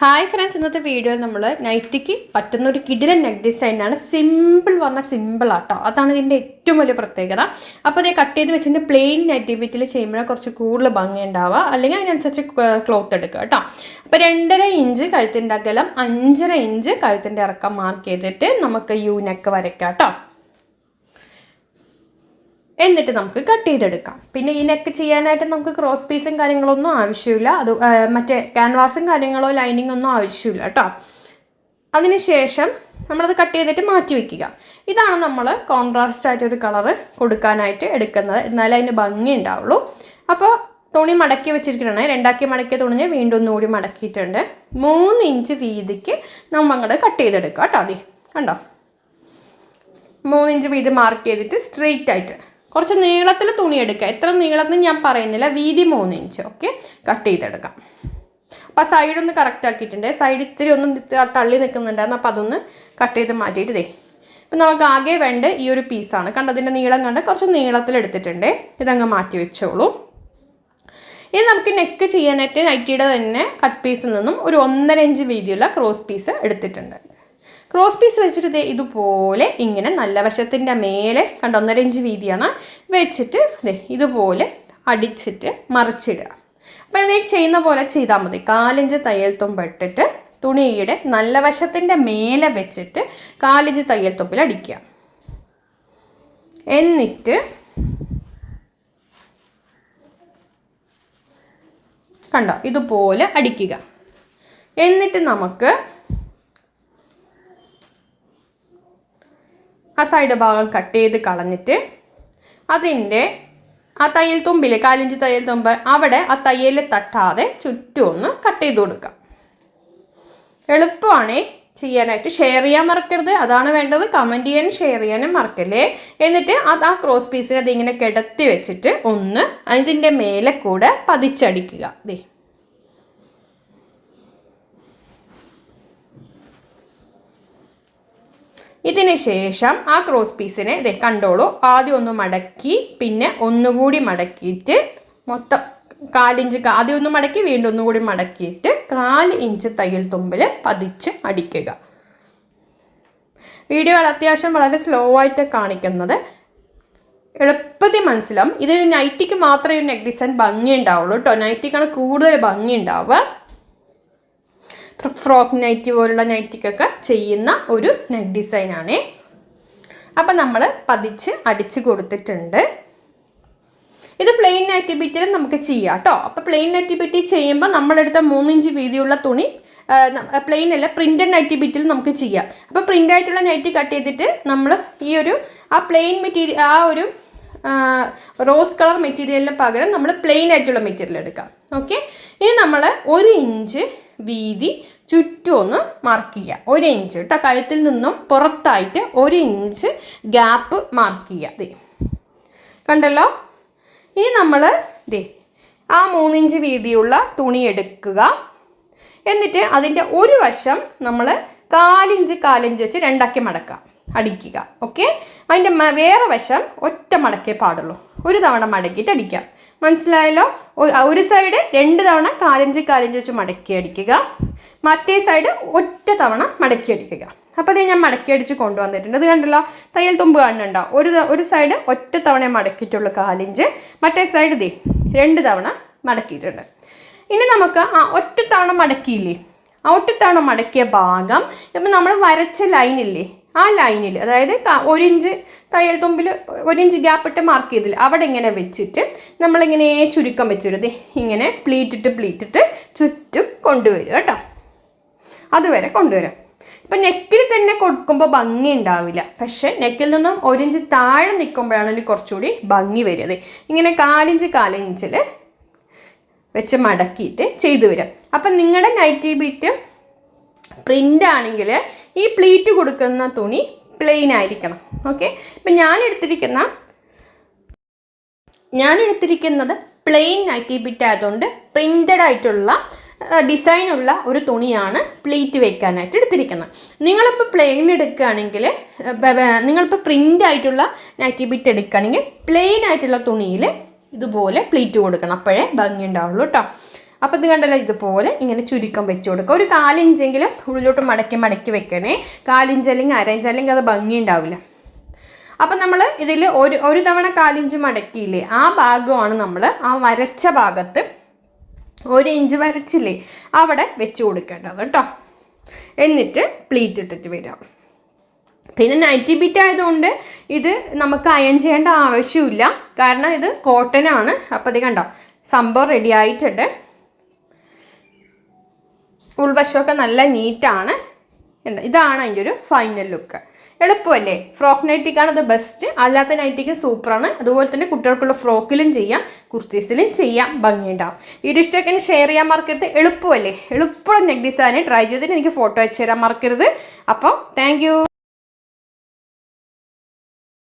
Hi friends ഇന്നത്തെ വീഡിയോയിൽ നമ്മൾ നൈറ്റിക്ക് പറ്റുന്ന ഒരു കിടിലൻ നെക്ക് ഡിസൈനാണ് സിമ്പിൾ പറഞ്ഞാൽ സിമ്പിൾ ആട്ടോ. അതാണ് ഇതിന്റെ ഏറ്റവും വലിയ പ്രത്യേകത. അപ്പോൾ ഇത് കട്ട് ചെയ്ത് വെച്ചിട്ട് പ്ലെയിൻ നെറ്റ് ബിറ്റിൽ ചെയ്യുമ്പോഴാണ് കുറച്ച് കൂടുതൽ ഭംഗി ഉണ്ടാവുക. അല്ലെങ്കിൽ അതിനനുസരിച്ച് ക്ലോത്ത് എടുക്കുക കേട്ടോ അപ്പോൾ രണ്ടര ഇഞ്ച് കഴുത്തിന്റെ അകലം അഞ്ചര ഇഞ്ച് കഴുത്തിന്റെ ഇറക്കം മാർക്ക് ചെയ്തിട്ട് നമുക്ക് യു നെക്ക് വരയ്ക്കാം കേട്ടോ എന്നിട്ട് നമുക്ക് കട്ട് ചെയ്തെടുക്കാം. പിന്നെ ഈ നെക്ക് ചെയ്യാനായിട്ട് നമുക്ക് ക്രോസ് പീസും കാര്യങ്ങളൊന്നും ആവശ്യമില്ല. അത് മറ്റേ ക്യാൻവാസും കാര്യങ്ങളോ ലൈനിങ് ഒന്നും ആവശ്യമില്ല കേട്ടോ അതിനുശേഷം നമ്മളത് കട്ട് ചെയ്തിട്ട് മാറ്റി വയ്ക്കുക ഇതാണ് നമ്മൾ കോൺട്രാസ്റ്റ് ആയിട്ട് ഒരു കളറ് കൊടുക്കാനായിട്ട് എടുക്കുന്നത്. എന്നാലേ അതിന് ഭംഗി ഉണ്ടാവുള്ളൂ. അപ്പോൾ തുണി മടക്കി വെച്ചിരിക്കണേ. രണ്ടാക്കി മടക്കിയ തുണിഞ്ഞ് വീണ്ടും ഒന്നുകൂടി മടക്കിയിട്ടുണ്ട്. മൂന്ന് ഇഞ്ച് വീതിക്ക് നമ്മൾ അങ്ങോട്ട് കട്ട് ചെയ്തെടുക്കുക കേട്ടോ അതി കണ്ടോ? മൂന്ന് ഇഞ്ച് വീതി മാർക്ക് ചെയ്തിട്ട് സ്ട്രെയിറ്റ് ആയിട്ട് കുറച്ച് നീളത്തിൽ തുണി എടുക്കുക. എത്ര നീളത്തിൽ ഞാൻ പറയുന്നില്ല. വീതി മൂന്ന് ഇഞ്ച് ഓക്കെ കട്ട് ചെയ്തെടുക്കാം. അപ്പോൾ സൈഡ് ഒന്ന് കറക്റ്റ് ആക്കിയിട്ടുണ്ട്. സൈഡ് ഇത്തിരി ഒന്ന് തള്ളി നിൽക്കുന്നുണ്ടായിരുന്നു അപ്പോൾ അതൊന്ന് കട്ട് ചെയ്ത് മാറ്റിയിട്ട് ദേ. ഇപ്പം നമുക്ക് ആകെ വേണ്ട ഈ ഒരു പീസാണ് കണ്ട അതിന്റെ നീളം കണ്ട് കുറച്ച് നീളത്തിൽ എടുത്തിട്ടുണ്ട്. ഇതങ്ങ് മാറ്റി വെച്ചോളൂ. ഇനി നമുക്ക് നെക്ക് ചെയ്യാനായിട്ട് നൈറ്റിയുടെ തന്നെ കട്ട് പീസിൽ നിന്നും ഒരു ഒന്നര ഇഞ്ച് വീതിയുള്ള ക്രോസ് പീസ് എടുത്തിട്ടുണ്ട്. ക്രോസ് പീസ് വെച്ചിട്ട് ഇതുപോലെ ഇങ്ങനെ നല്ല വശത്തിന്റെ മേലെ കണ്ട ഒന്നര ഇഞ്ച് വീതിയാണ്. വെച്ചിട്ട് ഇതുപോലെ അടിച്ചിട്ട് മറിച്ചിടുക. അപ്പോൾ ഇത് ചെയ്യുന്ന പോലെ ചെയ്താൽ മതി. കാലിഞ്ച് തയ്യൽ തുമ്പിട്ടിട്ട് തുണിയുടെ നല്ല വശത്തിന്റെ മേലെ വെച്ചിട്ട് കാലിഞ്ച് തയ്യൽ തുമ്പിൽ അടിക്കുക. എന്നിട്ട് കണ്ടോ ഇതുപോലെ അടിക്കുക. എന്നിട്ട് നമുക്ക് ആ സൈഡ് ഭാഗം കട്ട് ചെയ്ത് കളഞ്ഞിട്ട് അതിന്റെ ആ തയ്യൽ തുമ്പിൽ കാലിഞ്ച് തയ്യൽ തുമ്പ് അവിടെ ആ തയ്യൽ തട്ടാതെ ചുറ്റും ഒന്ന് കട്ട് ചെയ്ത് കൊടുക്കാം. എളുപ്പമാണ് ചെയ്യാനായിട്ട്. ഷെയർ ചെയ്യാൻ മറക്കരുത്. അതാണ് വേണ്ടത്. കമന്റ് ചെയ്യാനും ഷെയർ ചെയ്യാനും മറക്കല്ലേ. എന്നിട്ട് അത് ആ ക്രോസ് പീസിനെ അതിങ്ങനെ കിടത്തി വെച്ചിട്ട് ഒന്ന് അതിന്റെ മേലെ കൂടെ പതിച്ചടിക്കുക. ദേ. ഇതിന് ശേഷം ആ ക്രോസ് പീസിനെ ഇതേ കണ്ടോളൂ. ആദ്യം ഒന്ന് മടക്കി പിന്നെ ഒന്നുകൂടി മടക്കിയിട്ട് മൊത്തം കാലിഞ്ച് ആദ്യം ഒന്ന് മടക്കി വീണ്ടും ഒന്നുകൂടി മടക്കിയിട്ട് കാൽ ഇഞ്ച് തയ്യൽ തുമ്പിൽ പതിച്ച് അടിക്കുക. വീഡിയോ അത്യാവശ്യം വളരെ സ്ലോ ആയിട്ട് കാണിക്കുന്നത്. എളുപ്പത്തിൽ മനസ്സിലാവും. ഇതൊരു നൈറ്റിക്ക് മാത്രമേ ഒരു ഡിസൈൻ ഭംഗി ഉണ്ടാവുള്ളൂ കേട്ടോ നൈറ്റിക്കാണ് കൂടുതൽ ഭംഗി ഉണ്ടാവുക. ഫ്രോക്ക് നൈറ്റി പോലുള്ള നൈറ്റിക്കൊക്കെ ചെയ്യുന്ന ഒരു നെക്ക് ഡിസൈനാണ് അപ്പം നമ്മൾ പതിച്ച് അടിച്ച് കൊടുത്തിട്ടുണ്ട്. ഇത് പ്ലെയിൻ നൈറ്റി നമുക്ക് ചെയ്യാം കേട്ടോ അപ്പോൾ പ്ലെയിൻ നൈറ്റി ബിറ്റി ചെയ്യുമ്പോൾ നമ്മളെടുത്ത മൂന്നിഞ്ച് വീതിയുള്ള തുണി പ്ലെയിൻ അല്ല പ്രിന്റഡ് നൈറ്റി നമുക്ക് ചെയ്യാം. അപ്പോൾ പ്രിന്റ് ആയിട്ടുള്ള നൈറ്റി കട്ട് ചെയ്തിട്ട് നമ്മൾ ഈ ഒരു ആ പ്ലെയിൻ മെറ്റീരിയൽ ആ ഒരു റോസ് കളർ മെറ്റീരിയലിന് പകരം നമ്മൾ പ്ലെയിൻ ആയിട്ടുള്ള മെറ്റീരിയൽ എടുക്കാം. ഓക്കെ ഇനി നമ്മൾ ഒരു ഇഞ്ച് വീതി ചുറ്റും ഒന്ന് മാർക്ക് ചെയ്യുക. ഒരു ഇഞ്ച് കേട്ടോ കഴുത്തിൽ നിന്നും പുറത്തായിട്ട് ഒരു ഇഞ്ച് ഗ്യാപ്പ് മാർക്ക് ചെയ്യുക. ദേ. കണ്ടല്ലോ? ഇനി നമ്മൾ ദേ ആ മൂന്നിഞ്ച് വീതിയുള്ള തുണി എടുക്കുക. എന്നിട്ട് അതിന്റെ ഒരു വശം നമ്മൾ കാലിഞ്ച് കാലിഞ്ച് വെച്ച് രണ്ടാക്കി മടക്കുക. അടിക്കുക ഓക്കെ അതിന്റെ വേറെ വശം ഒറ്റ മടക്കേ പാടുള്ളൂ. ഒരു തവണ മടക്കിയിട്ട് അടിക്കാം. മനസ്സിലായല്ലോ? ഒരു- സൈഡ് രണ്ട് തവണ കാലഞ്ച് കാലഞ്ച് വെച്ച് മടക്കി അടിക്കുക. മറ്റേ സൈഡ് ഒറ്റ തവണ മടക്കി അടിക്കുക. അപ്പോൾ ഇത് ഞാൻ മടക്കി അടിച്ച് കൊണ്ടുവന്നിട്ടുണ്ട്. ഇത് കണ്ടല്ലോ? തയ്യൽ തുമ്പ് കാണുന്നുണ്ടോ? ഒരു ഒരു സൈഡ് ഒറ്റ തവണ മടക്കിയിട്ടുള്ളൂ കാലിഞ്ച്. മറ്റേ സൈഡ് ദേ രണ്ട് തവണ മടക്കിയിട്ടുണ്ട്. ഇനി നമുക്ക് ആ ഒറ്റ തവണ മടക്കിയില്ലേ? ആ ഒറ്റ തവണ മടക്കിയ ഭാഗം ഇപ്പം നമ്മൾ വരച്ച ലൈനില്ലേ ആ ലൈനിൽ അതായത് ഒരിഞ്ച് ഒരു ഇഞ്ച് തയ്യൽ തുമ്പിൽ ഒരു ഇഞ്ച് ഗ്യാപ്പ് ഇട്ട് മാർക്ക് ചെയ്തില്ല. അവിടെ ഇങ്ങനെ വെച്ചിട്ട് നമ്മളിങ്ങനെ ചുരുക്കം വെച്ചിരുത് ഇങ്ങനെ പ്ലീറ്റിട്ട് പ്ലീറ്റിട്ട് ചുറ്റും കൊണ്ടുവരും കേട്ടോ. അതുവരെ കൊണ്ടുവരാം. ഇപ്പം നെക്കിൽ തന്നെ കൊടുക്കുമ്പോൾ ഭംഗി ഉണ്ടാവില്ല. പക്ഷെ നെക്കിൽ നിന്നും ഒരിഞ്ച് താഴെ നിൽക്കുമ്പോഴാണ് കുറച്ചുകൂടി ഭംഗി വരുന്നത് ഇങ്ങനെ കാലിഞ്ച് കാലിഞ്ചിൽ വെച്ച് മടക്കിയിട്ട് ചെയ്തു വരാം. അപ്പം നിങ്ങളുടെ നൈറ്റി ബീറ്റ് പ്രിന്റ് ആണെങ്കിൽ ഈ പ്ലീറ്റ് കൊടുക്കുന്ന തുണി പ്ലെയിൻ ആയിരിക്കണം. ഓക്കെ ഇപ്പം ഞാൻ എടുത്തിരിക്കുന്ന ഞാൻ എടുത്തിരിക്കുന്നത് പ്ലെയിൻ നൈറ്റി ബിറ്റ് ആയതുകൊണ്ട് പ്രിന്റഡ് ആയിട്ടുള്ള ഡിസൈനുള്ള ഒരു തുണിയാണ് പ്ലീറ്റ് വെക്കാനായിട്ട് എടുത്തിരിക്കുന്നത്. നിങ്ങളിപ്പോൾ പ്ലെയിൻ എടുക്കുകയാണെങ്കിൽ നിങ്ങളിപ്പോൾ പ്രിന്റ് ആയിട്ടുള്ള നൈറ്റി ബിറ്റ് എടുക്കുകയാണെങ്കിൽ പ്ലെയിൻ ആയിട്ടുള്ള തുണിയിൽ ഇതുപോലെ പ്ലീറ്റ് കൊടുക്കണം. അപ്പോഴേ ഭംഗി ഉണ്ടാവുള്ളൂ കേട്ടോ അപ്പോൾ ഇത് കണ്ടല്ലോ ഇതുപോലെ ഇങ്ങനെ ചുരുക്കം വെച്ച് കൊടുക്കുക. ഒരു കാലിഞ്ചെങ്കിലും ഉള്ളിലോട്ട് മടക്കി മടക്കി വെക്കണേ. കാലിഞ്ച് അല്ലെങ്കിൽ അരഞ്ച് അല്ലെങ്കിൽ അത് ഭംഗി ഉണ്ടാവില്ല അപ്പം നമ്മൾ ഇതിൽ ഒരു ഒരു തവണ കാലിഞ്ച് മടക്കിയില്ലേ ആ ഭാഗമാണ് നമ്മൾ ആ വരച്ച ഭാഗത്ത് ഒരു ഇഞ്ച് വരച്ചില്ലേ അവിടെ വെച്ച് കൊടുക്കേണ്ടത് കേട്ടോ എന്നിട്ട് പ്ലീറ്റ് ഇട്ടിട്ട് വരാം. പിന്നെ നൈറ്റി ബിറ്റ് ആയതുകൊണ്ട് ഇത് നമുക്ക് അയൺ ചെയ്യേണ്ട ആവശ്യമില്ല. കാരണം ഇത് കോട്ടനാണ് അപ്പോൾ ഇത് കണ്ടോ സംഭവം റെഡി ആയിട്ടുണ്ട്. ഉൾവശമൊക്കെ നല്ല നീറ്റാണ് ഇതാണ് അതിന്റെ ഒരു ഫൈനൽ ലുക്ക് എളുപ്പമല്ലേ? ഫ്രോക്ക് നൈറ്റിക്കാണ് അത് ബെസ്റ്റ് അല്ലാത്ത നൈറ്റിക്ക് സൂപ്പറാണ് അതുപോലെ തന്നെ കുട്ടികൾക്കുള്ള ഫ്രോക്കിലും ചെയ്യാം കുർത്തീസിലും ചെയ്യാം ഭംഗിയുണ്ടാവും. വീഡിയോ ഇഷ്ടമൊക്കെ ഷെയർ ചെയ്യാൻ മറക്കരുത്. എളുപ്പമല്ലേ? എളുപ്പമുള്ള നെക്ക് ഡിസൈൻ ട്രൈ ചെയ്തിട്ട് എനിക്ക് ഫോട്ടോ അയച്ചു തരാൻ മറക്കരുത്. അപ്പോൾ താങ്ക്